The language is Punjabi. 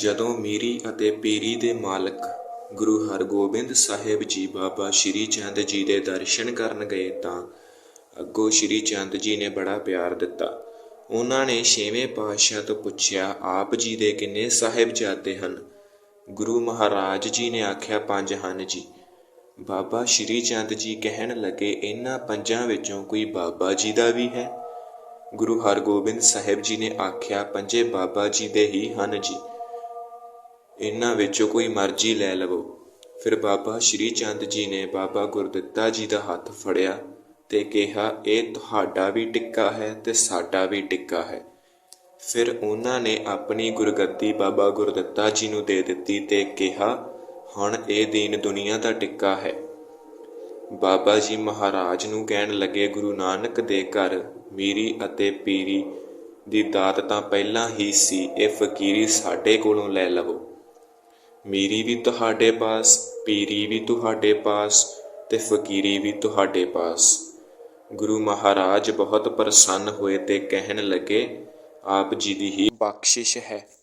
ਜਦੋਂ ਮੀਰੀ ਅਤੇ ਪੀਰੀ ਦੇ ਮਾਲਕ ਗੁਰੂ ਹਰਗੋਬਿੰਦ ਸਾਹਿਬ ਜੀ ਬਾਬਾ ਸ਼੍ਰੀ ਚੰਦ ਜੀ ਦੇ ਦਰਸ਼ਨ ਕਰਨ ਗਏ ਤਾਂ ਅੱਗੋਂ ਸ਼੍ਰੀ ਚੰਦ ਜੀ ਨੇ ਬੜਾ ਪਿਆਰ ਦਿੱਤਾ। ਉਹਨਾਂ ਨੇ ਛੇਵੇਂ ਪਾਤਸ਼ਾਹ ਤੋਂ ਪੁੱਛਿਆ, ਆਪ ਜੀ ਦੇ ਕਿੰਨੇ ਸਾਹਿਬਜ਼ਾਦੇ ਹਨ? ਗੁਰੂ ਮਹਾਰਾਜ ਜੀ ਨੇ ਆਖਿਆ, ਪੰਜ ਹਨ ਜੀ। ਬਾਬਾ ਸ਼੍ਰੀ ਚੰਦ ਜੀ ਕਹਿਣ ਲੱਗੇ, ਇਹਨਾਂ ਪੰਜਾਂ ਵਿੱਚੋਂ ਕੋਈ ਬਾਬਾ ਜੀ ਦਾ ਵੀ ਹੈ? ਗੁਰੂ ਹਰਗੋਬਿੰਦ ਸਾਹਿਬ ਜੀ ਨੇ ਆਖਿਆ, ਪੰਜੇ ਬਾਬਾ ਜੀ ਦੇ ਹੀ ਹਨ ਜੀ। ਇਹਨਾਂ ਵਿੱਚੋਂ ਕੋਈ ਮਰਜ਼ੀ ਲੈ ਲਵੋ। ਫਿਰ ਬਾਬਾ ਸ਼੍ਰੀ ਚੰਦ ਜੀ ਨੇ ਬਾਬਾ ਗੁਰਦਿੱਤਾ ਜੀ ਦਾ ਹੱਥ ਫੜਿਆ ਤੇ ਕਿਹਾ, ਇਹ ਤੁਹਾਡਾ ਵੀ ਟਿੱਕਾ ਹੈ ਤੇ ਸਾਡਾ ਵੀ ਟਿੱਕਾ ਹੈ। ਫਿਰ ਉਹਨਾਂ ਨੇ ਆਪਣੀ ਗੁਰਗੱਦੀ ਬਾਬਾ ਗੁਰਦਿੱਤਾ ਜੀ ਨੂੰ ਦੇ ਦਿੱਤੀ ਤੇ ਕਿਹਾ, ਹੁਣ ਇਹ ਦੀਨ ਦੁਨੀਆ ਦਾ ਟਿੱਕਾ ਹੈ। ਬਾਬਾ ਜੀ ਮਹਾਰਾਜ ਨੂੰ ਕਹਿਣ ਲੱਗੇ, ਗੁਰੂ ਨਾਨਕ ਦੇ ਘਰ ਮੀਰੀ ਅਤੇ ਪੀਰੀ ਦੀ ਦਾਤ ਤਾਂ ਪਹਿਲਾਂ ਹੀ ਸੀ, ਇਹ ਫਕੀਰੀ ਸਾਡੇ ਕੋਲੋਂ ਲੈ ਲਵੋ। ਮੀਰੀ ਵੀ ਤੁਹਾਡੇ ਪਾਸ, ਪੀਰੀ ਵੀ ਤੁਹਾਡੇ ਪਾਸ ਤੇ ਫਕੀਰੀ ਵੀ ਤੁਹਾਡੇ ਪਾਸ। ਗੁਰੂ ਮਹਾਰਾਜ ਬਹੁਤ ਪ੍ਰਸੰਨ ਹੋਏ ਤੇ ਕਹਿਣ ਲੱਗੇ, ਆਪ ਜੀ ਦੀ ਹੀ ਬਖਸ਼ਿਸ਼ ਹੈ।